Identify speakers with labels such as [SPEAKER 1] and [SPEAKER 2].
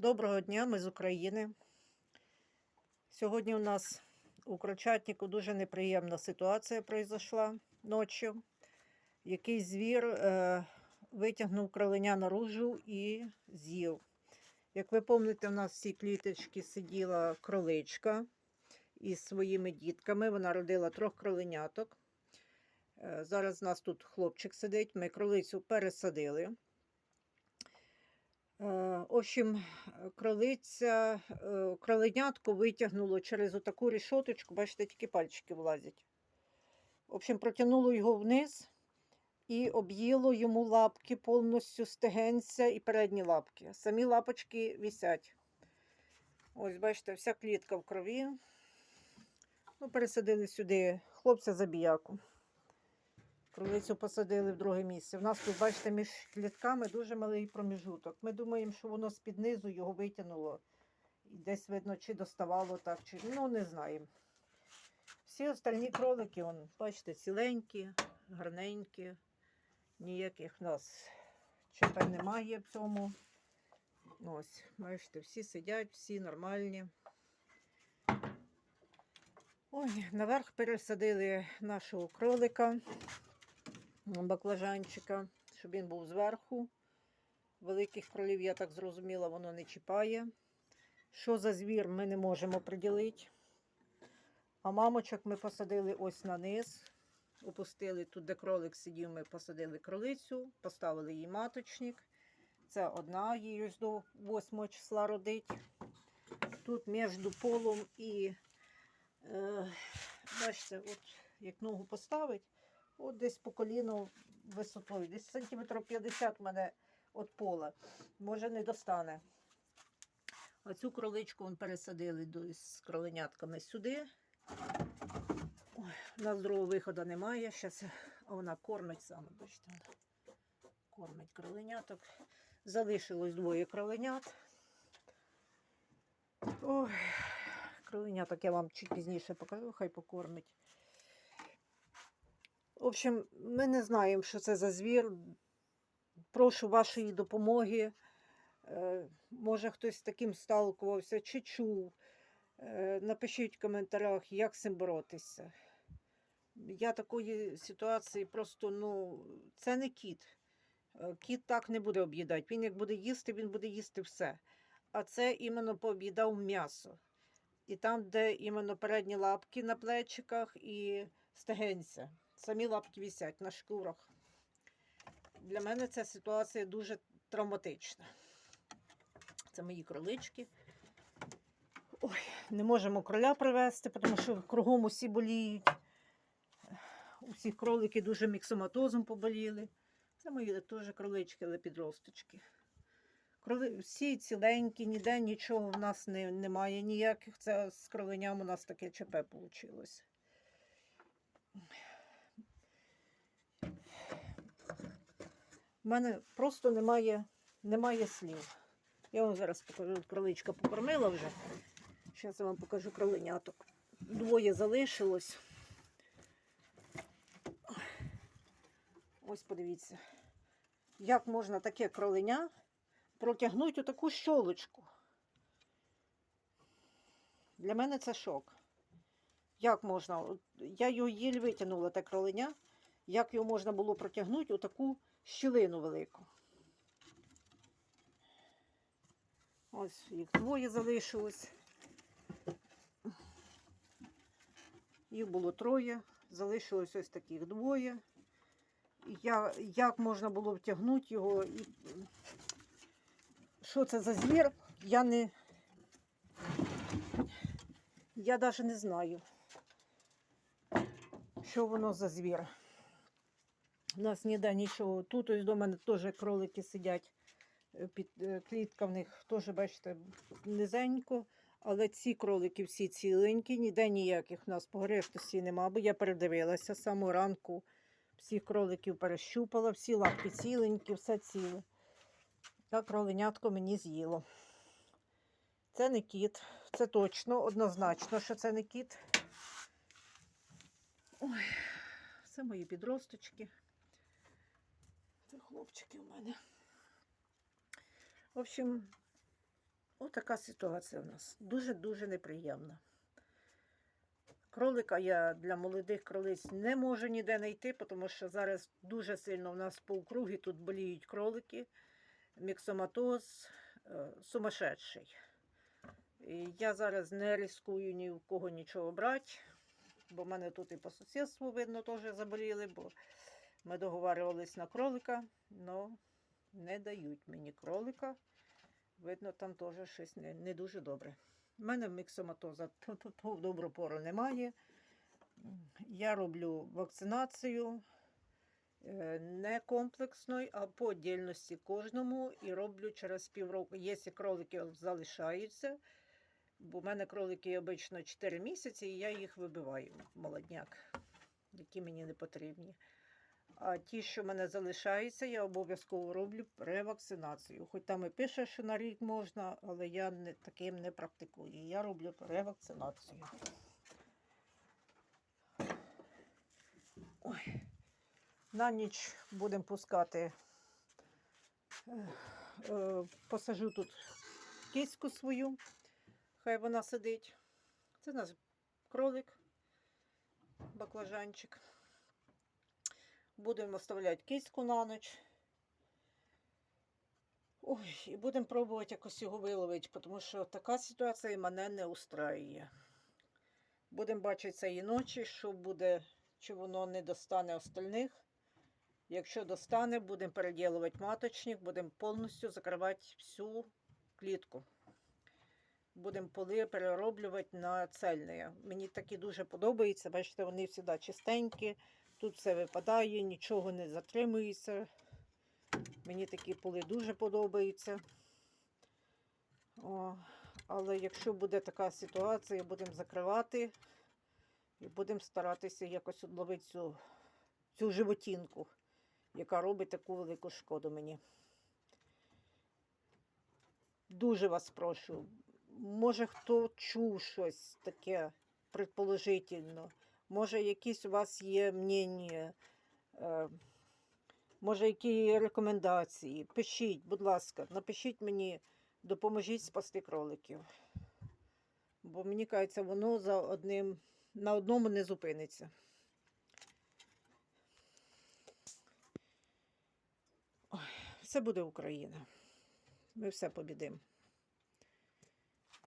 [SPEAKER 1] Доброго дня, ми з України. Сьогодні у нас у Крочатнику дуже неприємна ситуація пройшла ночі. Якийсь звір е, витягнув кроленя наружу і з'їв. Як ви пам'ятаєте, у нас в цій кліточці сиділа кроличка із своїми дітками. Вона родила трьох кроленяток. Е, зараз у нас тут хлопчик сидить, ми кролицю пересадили. Е, В общем, кролиця, е, кроленятку витягнуло через отаку рішоточку, бачите, тільки пальчики влазять. В общем, протягнуло його вниз і об'їло йому лапки повністю стегенця і передні лапки. Самі лапочки висять. Ось, бачите, вся клітка в крові. Ну, пересадили сюди хлопця забіяку. Кролицю посадили в друге місце. У нас тут, бачите, між клітками дуже малий проміжуток. Ми думаємо, що воно з-під низу його витягнуло. І десь видно, чи доставало так, чи ну не знаємо. Всі остальні кролики, вон, бачите, ціленькі, гарненькі. Ніяких в нас ЧП немає в цьому. Ось, бачите, всі сидять, всі нормальні. Ой, наверх пересадили нашого кролика баклажанчика, щоб він був зверху. Великих кролів, я так зрозуміла, воно не чіпає. Що за звір, ми не можемо приділити. А мамочок ми посадили ось на низ. Опустили тут, де кролик сидів, ми посадили кролицю, поставили їй маточник. Це одна, їй ось до 8 числа родить. Тут між полом і, е, бачите, от як ногу поставить, От десь по коліну висотою, десь сантиметрів 50 в мене від пола. Може, не достане. Оцю кроличку вон пересадили з кроленятками сюди. Ой, у нас другого виходу немає. А вона кормить саме, бачите. Кормить кроленяток. Залишилось двоє кроленят. Ой, кроленяток я вам чуть пізніше покажу, хай покормить. В общем, ми не знаємо, що це за звір. Прошу вашої допомоги. Е, Може, хтось з таким сталкувався чи чув. Е, Напишіть в коментарях, як з цим боротися. Я такої ситуації просто, ну, це не кіт. Е, Кіт так не буде об'їдати. Він як буде їсти, він буде їсти все. А це іменно пооб'їдав м'ясо. І там, де іменно передні лапки на плечиках і стегенця. Самі лапки висять на шкурах. Для мене ця ситуація дуже травматична. Це мої кролички. Ой, не можемо кроля привезти, тому що кругом усі боліють. Усі кролики дуже міксоматозом поболіли. Це мої теж кролички, але підросточки. Кроли, всі ціленькі, ніде нічого в нас не, немає ніяких. Це з кроленям у нас таке ЧП вийшло. У мене просто немає, немає слів. Я вам зараз покажу, кроличка покормила вже. Зараз я вам покажу кроленяток. Двоє залишилось. Ось подивіться, як можна таке кроленя протягнути у таку щолочку. Для мене це шок. Як можна? Я його їль витягнула, те кроленя. Як його можна було протягнути у таку щілину велику. Ось їх двоє залишилось. Їх було троє, залишилось ось таких двоє. Я, як можна було втягнути його? І... Що це за звір? Я не. Я навіть не знаю, що воно за звір. У нас ніде нічого. Тут ось до мене теж кролики сидять. е, Під е, клітка в них теж, бачите, низенько. Але ці кролики всі ціленькі, ніде ніяких у нас погрештості нема, бо я передивилася самого ранку. Всіх кроликів перещупала, всі лапки ціленькі, все ціле. Та кроленятко мені з'їло. Це не кіт, це точно, однозначно, що це не кіт. Ой, це мої підросточки. Хлопчики у мене. В общем, Отака ситуація в нас. Дуже-дуже неприємна. Кролика я для молодих кролиць не можу ніде знайти, тому що зараз дуже сильно в нас по округі тут боліють кролики. Міксоматоз е, сумасшедший. І я зараз не ризикую ні в кого нічого брати, бо в мене тут і по сусідству, видно, теж заболіли, бо ми договарювались на кролика, але не дають мені кролика. Видно, там теж щось не, не дуже добре. У мене міксоматоза в добру пору немає. Я роблю вакцинацію е, не комплексною, а по отдільності кожному і роблю через півроку. Якщо кролики залишаються, бо в мене кролики обично 4 місяці, і я їх вибиваю, молодняк, які мені не потрібні. А ті, що в мене залишаються, я обов'язково роблю ревакцинацію. Хоч там і пише, що на рік можна, але я не, таким не практикую. Я роблю ревакцинацію. Ой. На ніч будемо пускати. е, е, Посажу тут киську свою, хай вона сидить. Це у нас кролик, баклажанчик. Будемо оставляти киську на ніч. Ой, і будемо пробувати якось його виловити, тому що така ситуація мене не устраює. Будемо бачити цієї ночі, що буде, чи воно не достане остальних. Якщо достане, будемо переділувати маточник, будемо повністю закривати всю клітку. Будемо поли перероблювати на цельне. Мені такі дуже подобаються. Бачите, вони завжди чистенькі. Тут все випадає, нічого не затримується. Мені такі поли дуже подобаються. О, але якщо буде така ситуація, будемо закривати і будемо старатися якось одловити цю, цю животінку, яка робить таку велику шкоду мені. Дуже вас прошу. Може, хто чув щось таке предположительно. Може, якісь у вас є мнення, е, може, які рекомендації. Пишіть, будь ласка, напишіть мені, допоможіть спасти кроликів. Бо мені кажеться, воно за одним, на одному не зупиниться. Ой, все буде Україна. Ми все побідимо.